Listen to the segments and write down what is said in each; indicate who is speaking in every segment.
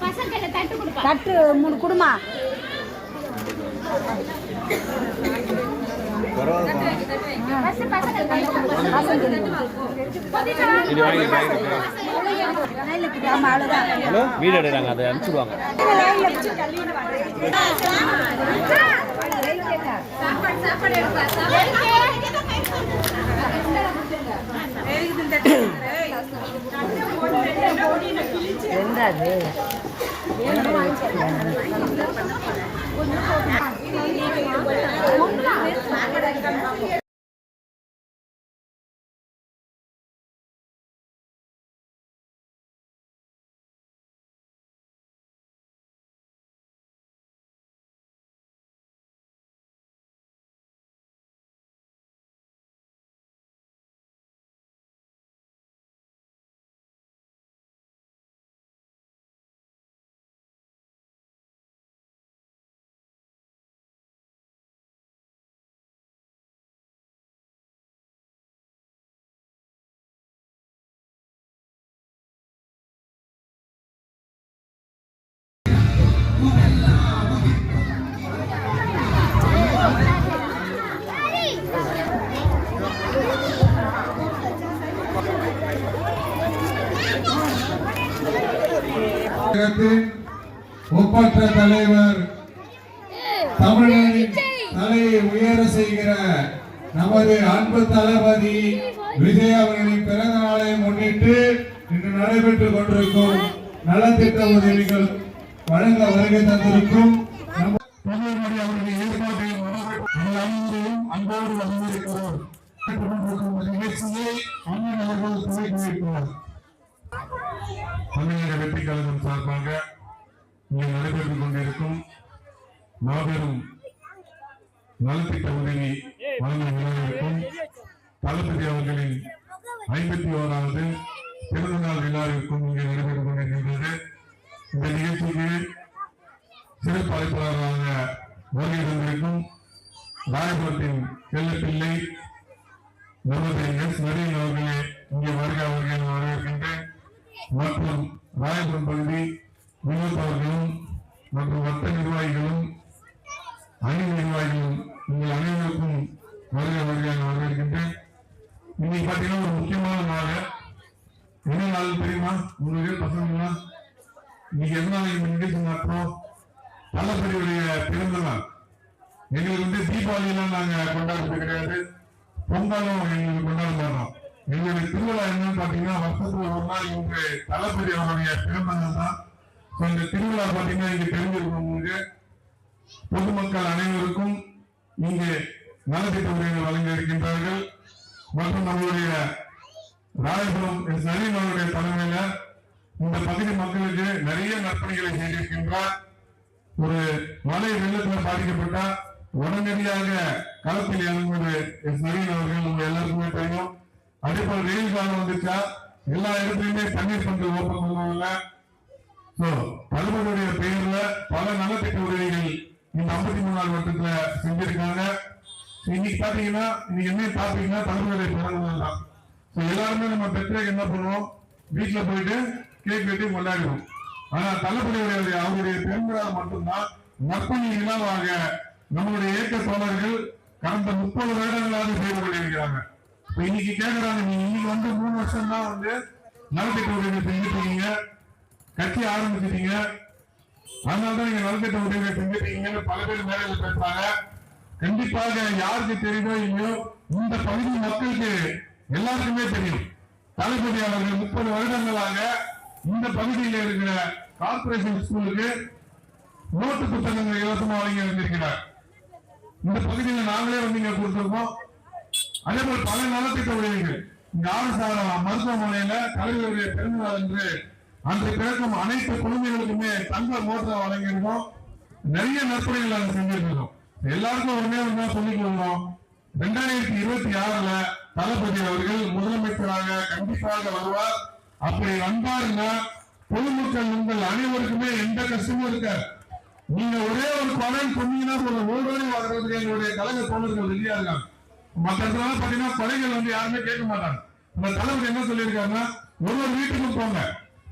Speaker 1: தட்டு கொடுப்பா?
Speaker 2: தட்டு மூணு குடுமா.
Speaker 3: வீடு எடுக்கிறாங்க அதை அனுப்பிச்சுடுவாங்க.
Speaker 4: தமிழகத்தின் ஒப்பற்ற தலைவர் தமிழரின் தலையை உயர செய்கிற நமது அன்பு தளபதி விஜய் அவர்களின் பிறந்த நாளை முன்னிட்டு இன்று நடைபெற்றுக் கொண்டிருக்கும் நலத்திட்ட உதவிகள் வழங்க வருகை தந்திருக்கும் நம்ம பிரதமர் அவருடைய ஏற்பாட்டை உங்கள் அனைவரையும் அன்போடு இந்த நிகழ்ச்சியை அண்ணன் அவர்கள் துவக்கி வைக்கிறார் தமிழக வெற்றி கழகம் சார்பாக இங்கே நடைபெற்றுக் கொண்டிருக்கும் மாபெரும் நலத்திட்ட உதவி வழங்கும் விழாவிற்கும் தளபதி அவர்களின் ஐம்பத்தி ஓராவது பிறந்த நாள் விழாவிற்கும் இங்கே நடைபெற்றுக் கொண்டிருக்கின்றது இந்த நிகழ்ச்சிக்கு சிறப்பு அழைப்பாளராக வருகை தந்திருக்கும் ராயபுரத்தின் செல்லப்பிள்ளை நமது எஸ் நரீன் அவர்களே இங்கே வருக அவர்களை வரவேற்கின்றேன். மற்றும் ராயபுரம் பகுதி வினோத் மற்றும் வட்ட நிர்வாகிகளும் அணி நிர்வாகிகளும் உங்கள் அனைவருக்கும் வருக வருகையாக வரவேற்கின்றேன். இன்னைக்கு பார்த்தீங்கன்னா ஒரு முக்கியமான நாள். என்ன நாள் தெரியுமா? உங்களுக்கு பசங்களா? இன்னைக்கு எதனால இந்த நிகழ்ச்சி நடத்துறோம் தளபதியுடைய பிறந்த நாள். எங்களுக்கு வந்து தீபாவளியெல்லாம் நாங்கள் கொண்டாடுறது கிடையாது. பொங்கலும் எங்களுக்கு கொண்டாட மாட்டோம் எங்களுடைய திருவிழா என்னன்னு பார்த்தீங்கன்னா வருஷத்துல ஒரு நாள் இன்று தளபதி அவருடைய பிறந்த நாள் தான் இந்த திருவிழா பாத்தீங்கன்னா இங்க தெரிஞ்சிருக்கும் பொதுமக்கள் அனைவருக்கும் இங்கே நலத்திட்ட உதவிகள் வழங்க இருக்கின்றார்கள் மற்றும் நம்மளுடைய ராயபுரம் எஸ். அவருடைய தலைமையில இந்த பகுதி மக்களுக்கு நிறைய நற்பணிகளை செய்திருக்கின்றார். ஒரு மழை வெள்ளத்தில் பாதிக்கப்பட்டா உடனடியாக களத்தில் இறங்குவது எஸ். நவீன் அவர்கள் நம்ம எல்லாருக்குமே தெரியும். அதே போல வெயில் காலம் வந்துச்சா எல்லா இடத்துலையுமே தண்ணீர் பந்து ஓப்பன் பண்ணுவாங்க சோ பெயர்ல பல நலத்திட்ட உதவிகள் இந்த ஐம்பத்தி மூணாவது வருஷத்துல செஞ்சிருக்காங்க. இன்னைக்கு பாத்தீங்கன்னா இன்னைக்கு என்ன பாத்தீங்கன்னா தளபதியுடைய பிறந்த நாள் தான் எல்லாருமே நம்ம பெற்றோர் என்ன பண்ணுவோம்? வீட்டுல போயிட்டு கேக் வெட்டி கொண்டாடுவோம். ஆனா தளபதியுடைய அவருடைய பிறந்தநாள் மட்டும்தான் நற்பணி இனமாக நம்மளுடைய இயக்க தோழர்கள் கடந்த முப்பது வருடங்களாக செய்து கொண்டிருக்கிறாங்க. இன்னைக்கு கேக்குறாங்க நீங்க இன்னைக்கு வந்து மூணு வருஷம் தான் வந்து நலத்திட்ட உதவி செஞ்சுட்டு இருக்கீங்க. கட்டி ஆரம்பிச்சிட்டீங்க. அதனாலதான் நீங்க நலத்திட்ட உதவியை செஞ்சிருக்கீங்கன்னு பல பேர் மேடையில் பேசுறாங்க கண்டிப்பாக யாருக்கு தெரியுதோ இல்லையோ இந்த பகுதி மக்களுக்கு எல்லாருக்குமே தெரியும். தளபதி அவர்கள் முப்பது வருடங்களாக இந்த பகுதியில் இருக்கிற கார்பரேஷன் ஸ்கூலுக்கு நோட்டு புத்தகங்கள் இலவசமா வழங்கி வந்திருக்கிறார். இந்த பகுதியில் நாங்களே வந்து இங்க கொடுத்திருக்கோம். அதே போல பல நலத்திட்ட உதவிகள். இங்க ஆலசார மருத்துவமனையில தலைவருடைய பிறந்தநாள் என்று அன்று கிடக்கும் அனைத்து குழந்தைகளுக்குமே தங்க மோட்டரை வழங்கியிருக்கோம். நிறைய நற்பணிகள் நாங்கள் செஞ்சிருக்கிறோம். எல்லாருக்கும் ஒன்னே ஒண்ணா சொல்லிக் கொள்றோம் ரெண்டாயிரத்தி இருபத்தி ஆறுல தளபதி அவர்கள் முதலமைச்சராக கண்டிப்பாக வருவார். அப்படி வந்தாருன்னா பொதுமக்கள் உங்கள் அனைவருக்குமே எந்த கஷ்டமும் இருக்காது. நீங்க ஒரே ஒரு பணம் சொன்னீங்கன்னா ஒரு ஓடோடி வர்றதுக்கு எங்களுடைய கழக தோழர்கள் ரெடியா இருக்காங்க. மற்ற இடத்துல பாத்தீங்கன்னா கொலைகள் வந்து யாருமே கேட்க மாட்டாங்க. நம்ம தலைவர் என்ன சொல்லியிருக்காருன்னா ஒரு ஒரு வீட்டுக்கும் போங்க.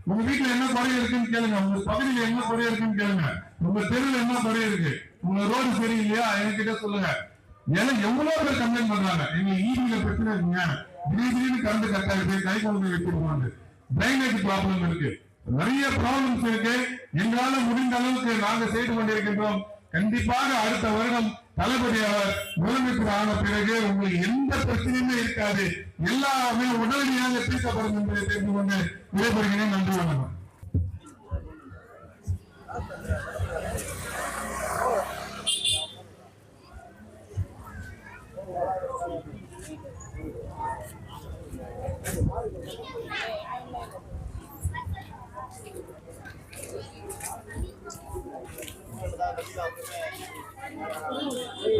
Speaker 4: உங்க வீட்டுல என்ன குறை இருக்குன்னு கேளுங்க. உங்க பகுதியில என்ன குறை இருக்குன்னு கேளுங்க. உங்க தெருவில் என்ன குறை இருக்கு? உங்க ரோடு சரியில்லையா? என்கிட்ட சொல்லுங்க. ஏன்னா எவ்வளவு பேர் கம்ப்ளைண்ட் பண்றாங்க? எங்க ஈபியில பிரச்சனை இருக்குங்க. திடீர் திடீர்னு கரண்ட் கட் ஆகுது. கை குழந்தை வச்சிருக்காங்க டிரைனேஜ் ப்ராப்ளம் இருக்கு. நிறைய ப்ராப்ளம்ஸ் இருக்கு. எங்களால முடிந்த அளவுக்கு நாங்க செய்து கொண்டிருக்கின்றோம். கண்டிப்பாக அடுத்த வருடம் தளபதி அவர் முதலமைச்சர் ஆன பிறகு உங்களுக்கு எந்த பிரச்சனையுமே இருக்காது. எல்லாமே உடனடியாக தீர்க்கப்படும் என்பதை தெரிந்து கொண்டு விடைபெறுகிறேன். நன்றி வணக்கம்.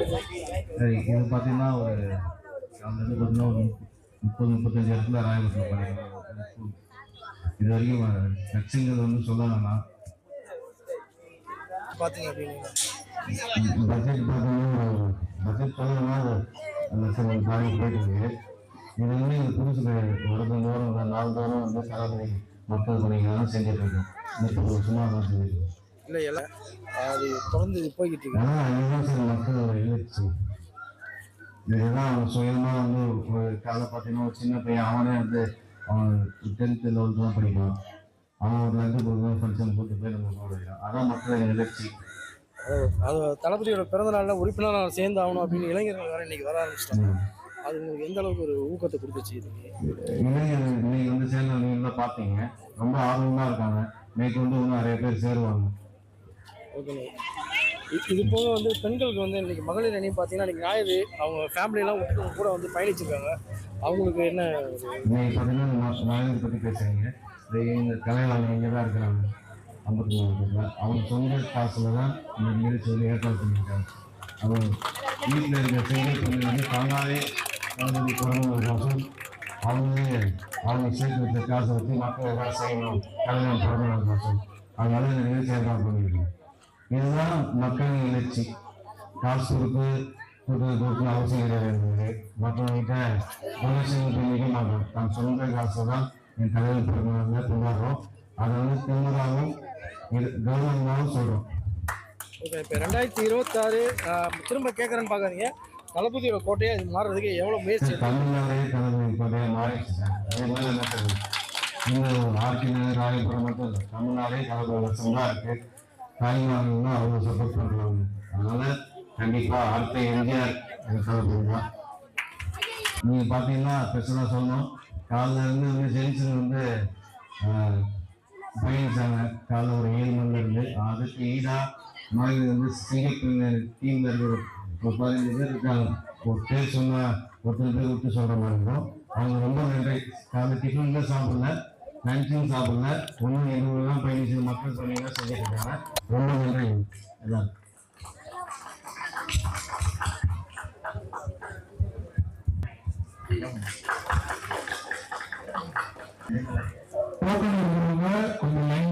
Speaker 5: இது பார்த்தீங்கன்னா ஒரு பார்த்தீங்கன்னா ஒரு முப்பது முப்பத்தஞ்சு இடத்துல ராயபுரத்தில் பண்ணிக்கலாம் இது வரைக்கும் கட்சிங்கிறது வந்து சொல்ல வேணாம்
Speaker 6: பார்த்தீங்க அப்படின்னு.
Speaker 5: பட்ஜெட் பார்த்தீங்கன்னா பட்ஜெட் அது அந்த சில காரியம் போயிட்டு இருக்கு இது வந்து இந்த புதுசு வருடந்தோறும் நாள்தோறும் வந்து சராசரி தான் செஞ்சுட்டு இருக்கோம். முப்பது வருஷமா தான் செஞ்சுட்டு இருக்கோம்.
Speaker 6: இல்லை எல்லாம் அது தொடர்ந்து இது போய்கிட்டு இருக்கு.
Speaker 5: இதுதான் சார் மக்களோட எழுச்சி இதுதான் அவன் சுயமா வந்து ஒரு காலை பார்த்தீங்கன்னா ஒரு சின்ன பையன். அவனே வந்து அவன் டென்த்து லெவல்த்து தான் படிப்பான். அவன் ஒரு லஞ்சம் கொடுக்கணும் ஃபங்க்ஷன் கூட்டு போய் நம்ம அதான் மக்கள் எழுச்சி
Speaker 6: அது- தளபதியோட பிறந்த நாளில் உறுப்பினராக சேர்ந்து ஆகணும் அப்படின்னு இளைஞர்கள் வேற இன்னைக்கு வர ஆரம்பிச்சிட்டாங்க. அது உங்களுக்கு எந்த அளவுக்கு ஒரு ஊக்கத்தை கொடுத்துச்சு இதுக்கு
Speaker 5: இளைஞர் நீங்க வந்து சேர்ந்த நீங்க பார்த்தீங்க. ரொம்ப ஆர்வமா இருக்காங்க. மேற்கொண்டு இன்னும் நிறைய பேர் சேருவாங்க.
Speaker 6: ஓகேங்க இ- இது போக வந்து பெண்களுக்கு வந்து இன்றைக்கி மகளிர் அணி பார்த்தீங்கன்னா இன்னைக்கு ஞாயிறு அவங்க ஃபேமிலியெலாம் விட்டு கூட வந்து பயணிச்சிருக்காங்க. அவங்களுக்கு என்ன ஒரு
Speaker 5: இன்னைக்கு பற்றி பேசுறீங்க. இந்த எங்க கலைவாணி இங்கே தான் இருக்கிறாங்க. ஐம்பத்தி மூணு அவங்க சொந்த காசுல தான் இந்த நிகழ்ச்சி வந்து ஏற்பாடு பண்ணியிருக்காங்க. அவங்க வீட்டில் இருக்கிற செய்தி பெண்கள் வந்து தானாகவே தளபதி பிறந்ததுக்கோசம் அவங்களே அவங்க சேர்த்து வச்ச காசை வச்சு மக்கள் ஏதாவது செய்யணும் கல்யாணம் பிறந்ததுக்கோசம் அதனால இந்த நிகழ்ச்சி ஏற்பாடு பண்ணியிருக்கோம் இதுதான் மக்களின் எழுச்சி. காசு கொடுத்து கொடுத்து அவசியம் கிடையாது மற்றவங்கிட்ட டொனேஷன் பண்ணிக்க மாட்டோம் தான் சொந்த காசை தான் என் தலைவர் பிறந்தவங்க கொண்டாடுறோம் அதை வந்து திமுகவும் கவர்மெண்டாகவும் சொல்கிறோம்
Speaker 6: ஓகே இப்போ ரெண்டாயிரத்தி இருபத்தாறு திரும்ப கேட்குறேன்னு பார்க்காதீங்க தளபதியோட கோட்டையை இது மாறுறதுக்கு எவ்வளோ முயற்சி
Speaker 5: தமிழ்நாடே தலைமை இப்போதே மாறிடுச்சு. அதே இந்த ஆர்டி நகர் ராயபுரம் மட்டும் இல்லை தமிழ்நாடே கலந்து வருஷம் தான் இருக்கு தாய்மார்களும் அவங்க சப்போர்ட் பண்ணுவாங்க அதனால கண்டிப்பா அடுத்த எம்ஜிஆர் தளபதி நீங்க பாத்தீங்கன்னா ஸ்பெஷலாக சொன்னோம் காலைல இருந்து வந்து ஜென்சன் வந்து பயணிச்சாங்க காலைல ஒரு ஏழு மணில இருந்து அதுக்கு ஈடா மகளிர் வந்து சிங்கப்பின் டீம்ல இருக்கிற ஒரு பதினஞ்சு பேர் இருக்காங்க. ஒரு பேர் சொன்னா ஒருத்தர் பேர் விட்டு சொல்ற மாதிரி இருக்கும். அவங்க ரொம்ப நன்றி. காலைல டிஃபன் தான் சாப்பிடல. நன்றியும் சாப்பிடல ஒன்றும் எதுவும் பயணிச்சு மக்கள் பணியெல்லாம் செஞ்சுட்டு இருக்காங்க ரொம்ப நன்றி. அதான்.
Speaker 4: Token line